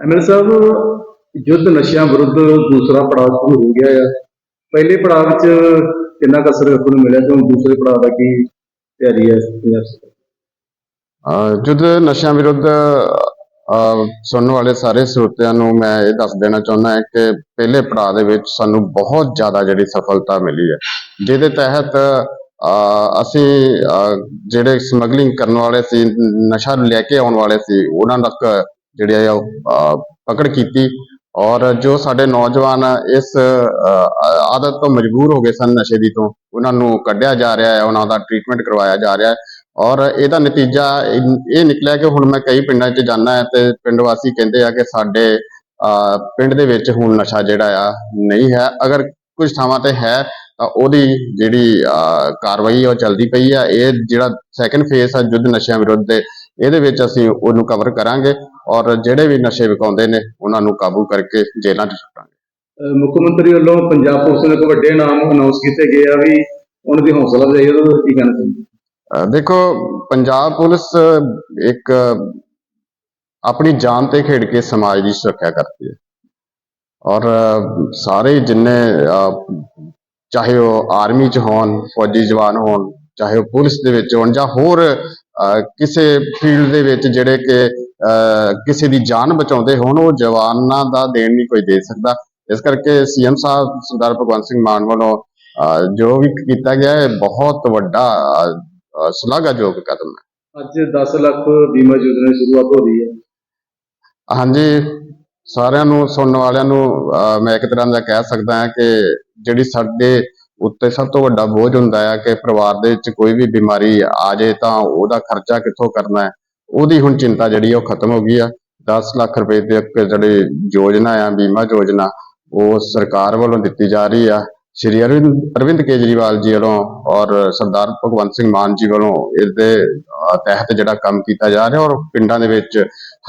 ML ਸਾਹਿਬ, ਯੁੱਧ ਨਸ਼ਿਆਂ ਵਿਰੁੱਧ ਦੂਸਰਾ ਪੜਾਅ ਸ਼ੁਰੂ ਹੋ ਗਿਆ ਆ। ਪਹਿਲੇ ਪੜਾਅ ਵਿੱਚ ਕਿੰਨਾ ਕੁ ਅਸਰ ਨੂੰ ਮਿਲਿਆ ਤੇ ਹੁਣ ਦੂਸਰੇ ਪੜਾਅ ਦਾ ਕੀ ਤਿਆਰੀ ਹੈ ਪੰਜਾਬ ਸਰਕਾਰ? ਯੁੱਧ ਨਸ਼ਿਆਂ ਵਿਰੁੱਧ ਸੁਣਨ ਵਾਲੇ ਸਾਰੇ ਸਰੋਤਿਆਂ ਨੂੰ ਮੈਂ ਇਹ ਦੱਸ ਦੇਣਾ ਚਾਹੁੰਦਾ ਹਾਂ ਕਿ ਪਹਿਲੇ ਪੜਾਅ ਦੇ ਵਿੱਚ ਸਾਨੂੰ ਬਹੁਤ ਜ਼ਿਆਦਾ ਜਿਹੜੀ ਸਫਲਤਾ ਮਿਲੀ ਹੈ। ਜਿਹਦੇ ਤਹਿਤ ਅਹ ਅਸੀਂ ਅਹ ਜਿਹੜੇ ਸਮਗਲਿੰਗ ਕਰਨ ਵਾਲੇ ਸੀ, ਨਸ਼ਾ ਲੈ ਕੇ ਆਉਣ ਵਾਲੇ ਸੀ, ਉਹਨਾਂ ਤੱਕ ਜਿਹੜੇ ਆ ਉਹ, ਪਕੜ ਕੀਤੀ ਔਰ ਜੋ ਸਾਡੇ ਨੌਜਵਾਨ ਇਸ ਆਦਤ ਤੋਂ ਮਜਬੂਰ ਹੋ ਗਏ ਸਨ ਨਸ਼ੇ ਦੀ ਤੋਂ ਉਹਨਾਂ ਨੂੰ ਕੱਢਿਆ ਜਾ ਰਿਹਾ ਹੈ ਉਹਨਾਂ ਦਾ ਟ੍ਰੀਟਮੈਂਟ ਕਰਵਾਇਆ ਜਾ ਰਿਹਾ ਹੈ ਔਰ ਇਹਦਾ ਨਤੀਜਾ ਇਹ ਨਿਕਲਿਆ ਕਿ ਹੁਣ ਮੈਂ ਕਈ ਪਿੰਡਾਂ 'ਚ ਜਾਂਦਾ ਹਾਂ ਤੇ ਪਿੰਡ ਵਾਸੀ ਕਹਿੰਦੇ ਆ ਕਿ ਸਾਡੇ ਅਹ, ਪਿੰਡ ਦੇ ਵਿੱਚ ਹੁਣ ਨਸ਼ਾ ਜਿਹੜਾ ਆ ਨਹੀਂ ਹੈ ਅਗਰ ਕੁਝ ਥਾਵਾਂ ਤੇ ਹੈ ਤਾਂ ਉਹਦੀ ਜਿਹੜੀ ਕਾਰਵਾਈ ਆ ਉਹ ਚੱਲਦੀ ਪਈ ਆ ਇਹ ਜਿਹੜਾ ਸੈਕੰਡ ਫੇਸ ਆ ਯੁੱਧ ਨਸ਼ਿਆਂ ਵਿਰੁੱਧ ਦੇ ਇਹਦੇ ਵਿੱਚ ਅਸੀਂ ਉਹਨੂੰ ਕਵਰ ਕਰਾਂਗੇ ਔਰ ਜਿਹੜੇ ਵੀ ਨਸ਼ੇ ਵਿਕਾਉਂਦੇ ਨੇ ਉਹਨਾਂ ਨੂੰ ਕਾਬੂ ਕਰਕੇ ਜੇਲ੍ਹਾਂ 'ਚ ਸੁੱਟਾਂਗੇ। ਮੁੱਖ ਮੰਤਰੀ ਵੱਲੋਂ ਪੰਜਾਬ ਪੁਲਿਸ ਨੇ ਇੱਕ ਵੱਡੇ ਨਾਮ ਅਨਾਉਂਸ ਕੀਤੇ ਗਏ ਆ ਵੀ ਉਹਨਾਂ ਦੀ ਹੌਸਲਾ ਅਫਜ਼ਾਈ ਉਹਦਾ ਕੀ ਕਹਿਣਾ ਚਾਹੁੰਦੇ ਦੇਖੋ ਪੰਜਾਬ ਪੁਲਿਸ ਇੱਕ ਆਪਣੀ ਜਾਨ ਤੇ ਖੇਡ ਕੇ ਸਮਾਜ ਦੀ ਸੁਰੱਖਿਆ ਕਰਦੀ ਹੈ। ਔਰ ਸਾਰੇ ਜਿੰਨੇ ਚਾਹੇ ਉਹ ਆਰਮੀ ਚ ਹੋਣ ਫੌਜੀ ਜਵਾਨ ਹੋਣ ਚਾਹੇ ਉਹ ਪੁਲਿਸ ਦੇ ਵਿੱਚ ਹੋਣ ਜਾਂ ਹੋਰ ਕਿਸੇ ਫੀਲਡ ਦੇ ਵਿੱਚ ਜਿਹੜੇ ਕਿ ਕਿਸੇ ਦੀ ਜਾਨ ਬਚਾਉਂਦੇ ਹੋਣ ਉਹ ਜਵਾਨਾਂ ਦਾ ਦੇਣ ਨਹੀਂ ਕੋਈ ਦੇ ਸਕਦਾ। ਇਸ ਕਰਕੇ ਸੀਐਮ ਸਾਹਿਬ ਸਰਦਾਰ ਭਗਵੰਤ ਸਿੰਘ ਮਾਨ ਵੱਲੋਂ ਜੋ ਵੀ ਕੀਤਾ ਗਿਆ ਹੈ ਬਹੁਤ ਵੱਡਾ ਸ਼ਲਾਘਾਯੋਗ ਕਦਮ ਹੈ। ਅੱਜ 10 ਲੱਖ ਬੀਮਾ ਯੋਜਨਾ ਸ਼ੁਰੂਆਤ ਹੋ ਰਹੀ ਹੈ। ਹਾਂਜੀ ਸਾਰਿਆਂ ਨੂੰ ਸੁਣਨ ਵਾਲਿਆਂ ਨੂੰ ਮੈਂ ਇੱਕ ਤਰ੍ਹਾਂ ਦਾ ਕਹਿ ਸਕਦਾ ਹਾਂ ਕਿ ਜਿਹੜੀ ਸਾਡੇ ਉੱਤੇ ਸਭ ਤੋਂ ਵੱਡਾ ਬੋਝ ਹੁੰਦਾ ਹੈ ਕਿ ਪਰਿਵਾਰ ਦੇ ਵਿੱਚ ਕੋਈ ਵੀ ਬਿਮਾਰੀ ਆ ਜਾਏ ਤਾਂ ਉਹਦਾ ਖਰਚਾ ਕਿੱਥੋਂ ਕਰਨਾ ਹੈ? ਉਹਦੀ ਹੁਣ ਚਿੰਤਾ ਜਿਹੜੀ ਉਹ ਖਤਮ ਹੋ ਗਈ ਆ। 10 ਲੱਖ ਰੁਪਏ ਦੀ ਇੱਕ ਜਿਹੜੀ ਯੋਜਨਾ ਆ ਬੀਮਾ ਯੋਜਨਾ ਉਹ ਸਰਕਾਰ ਵੱਲੋਂ ਦਿੱਤੀ ਜਾ ਰਹੀ ਆ। ਸ਼੍ਰੀ ਅਰਵਿੰਦ ਅਰਵਿੰਦ ਕੇਜਰੀਵਾਲ ਜੀ ਵੱਲੋਂ ਔਰ ਸਰਦਾਰ ਭਗਵੰਤ ਸਿੰਘ ਮਾਨ ਜੀ ਵੱਲੋਂ ਇਸ ਦੇ ਤਹਿਤ ਜਿਹੜਾ ਕੰਮ ਕੀਤਾ ਜਾ ਰਿਹਾ ਔਰ ਪਿੰਡਾਂ ਦੇ ਵਿੱਚ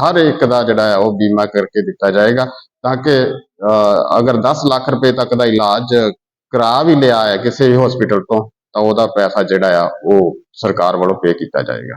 ਹਰ ਇੱਕ ਦਾ ਜਿਹੜਾ ਹੈ ਉਹ ਬੀਮਾ ਕਰਕੇ ਦਿੱਤਾ ਜਾਏਗਾ ਤਾਂ ਕਿ ਅਹ, ਅਗਰ 10 ਲੱਖ ਰੁਪਏ ਤੱਕ ਦਾ ਇਲਾਜ ਕਰਾ ਵੀ ਲਿਆ ਹੈ ਕਿਸੇ ਵੀ ਹਸਪੀਟਲ ਤੋਂ ਤਾਂ ਉਹਦਾ ਪੈਸਾ ਜਿਹੜਾ ਆ ਉਹ ਸਰਕਾਰ ਵੱਲੋਂ ਪੇ ਕੀਤਾ ਜਾਏਗਾ।